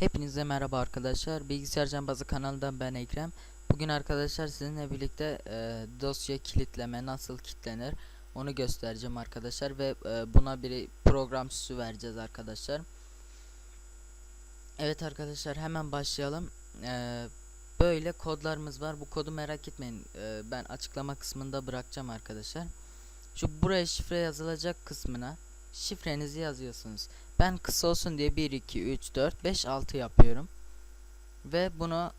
Hepinize merhaba arkadaşlar. Bilgisayar Cambazı kanalından ben Ekrem. Bugün arkadaşlar sizinle birlikte e, dosya kilitleme nasıl kilitlenir onu göstereceğim arkadaşlar ve e, buna bir program süsü vereceğiz arkadaşlar. Evet arkadaşlar hemen başlayalım. E, böyle kodlarımız var. Bu kodu merak etmeyin. E, ben açıklama kısmında bırakacağım arkadaşlar. Şu buraya şifre yazılacak kısmına şifrenizi yazıyorsunuz. Ben kısa olsun diye 1 2 3 4 5 6 yapıyorum. Ve bunu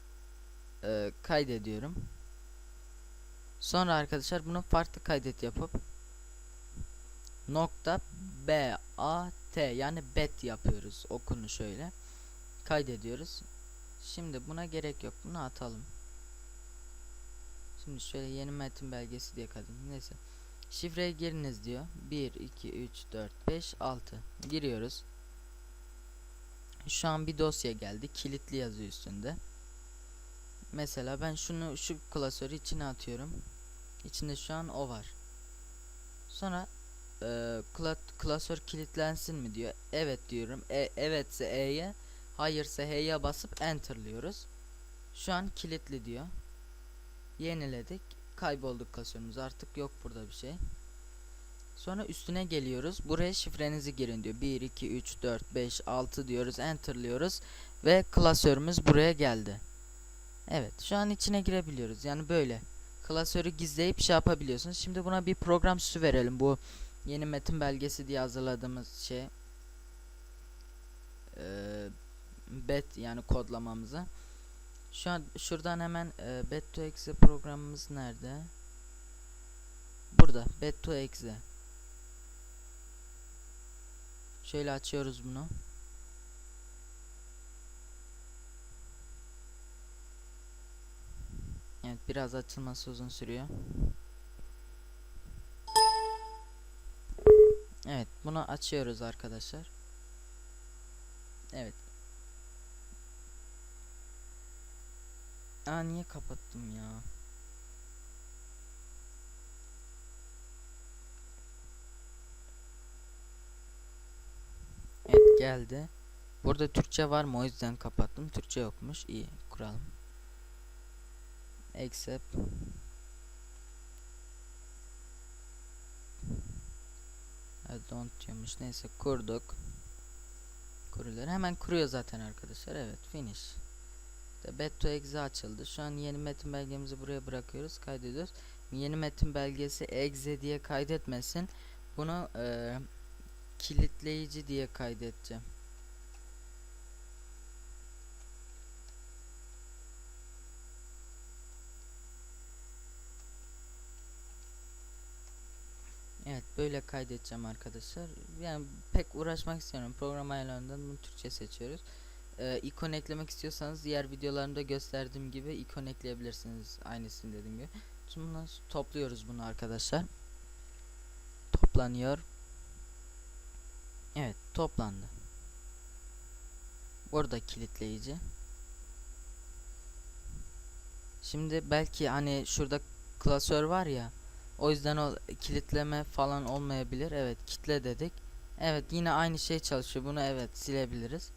e, kaydediyorum. Sonra arkadaşlar bunu farklı kaydet yapıp nokta B A T yani bet yapıyoruz. Okunu şöyle. Kaydediyoruz. Şimdi buna gerek yok. Bunu atalım. Şimdi şöyle yeni metin belgesi diye kaydedelim. Neyse. Şifreye giriniz diyor. 1 2 3 4 5 6 giriyoruz. Şu an bir dosya geldi. Kilitli yazıyor üstünde. Mesela ben şunu şu klasörü içine atıyorum. İçinde şu an o var. Sonra e, kla klasör kilitlensin mi diyor. Evet diyorum. E, evetse E'ye, hayırsa H'ye basıp enter'lıyoruz. Şu an kilitli diyor. Yeniledik. Kaybolduk klasörümüz. Artık yok burada bir şey. Sonra üstüne geliyoruz. Buraya şifrenizi girin diyor. 1 2 3 4 5 6 diyoruz. Enter'lıyoruz ve klasörümüz buraya geldi. Evet, şu an içine girebiliyoruz. Yani böyle. Klasörü gizleyip şey yapabiliyorsunuz. Şimdi buna bir program süsü verelim. Bu yeni metin belgesi diye hazırladığımız şey. Ee, bet yani kodlamamızı. Şu an şuradan hemen e, bet to exe programımız nerede? Burada bet to exe. Şöyle açıyoruz bunu. Evet biraz açılması uzun sürüyor. Evet bunu açıyoruz arkadaşlar. Evet. Aa niye kapattım ya? Evet geldi. Burada Türkçe var mı o yüzden kapattım. Türkçe yokmuş. İyi kuralım. Accept. I don't diyormuş. Neyse kurduk. Kurulur. Hemen kuruyor zaten arkadaşlar. Evet finish. İşte Beto exe açıldı. Şu an yeni metin belgemizi buraya bırakıyoruz. Kaydediyoruz. Yeni metin belgesi exe diye kaydetmesin. Bunu eee kilitleyici diye kaydedeceğim. Evet böyle kaydedeceğim arkadaşlar. Yani pek uğraşmak istemiyorum. Program ayarlarından bunu Türkçe seçiyoruz. Ee, ikon eklemek istiyorsanız diğer videolarımda gösterdiğim gibi ikon ekleyebilirsiniz. Aynısını dediğim gibi. Şimdi sonra topluyoruz bunu arkadaşlar. Toplanıyor. Evet toplandı. Burada kilitleyici. Şimdi belki hani şurada klasör var ya. O yüzden o kilitleme falan olmayabilir. Evet kitle dedik. Evet yine aynı şey çalışıyor. Bunu evet silebiliriz.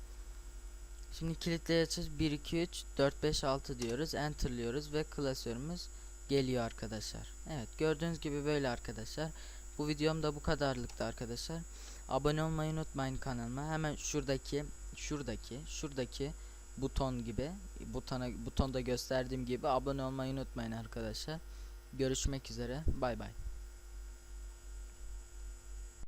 Şimdi kilitleyeceğiz. 1 2 3 4 5 6 diyoruz. Enter'lıyoruz ve klasörümüz geliyor arkadaşlar. Evet gördüğünüz gibi böyle arkadaşlar. Bu videom da bu kadarlıktı arkadaşlar. Abone olmayı unutmayın kanalıma. Hemen şuradaki, şuradaki, şuradaki buton gibi, butona butonda gösterdiğim gibi abone olmayı unutmayın arkadaşlar. Görüşmek üzere. Bay bay.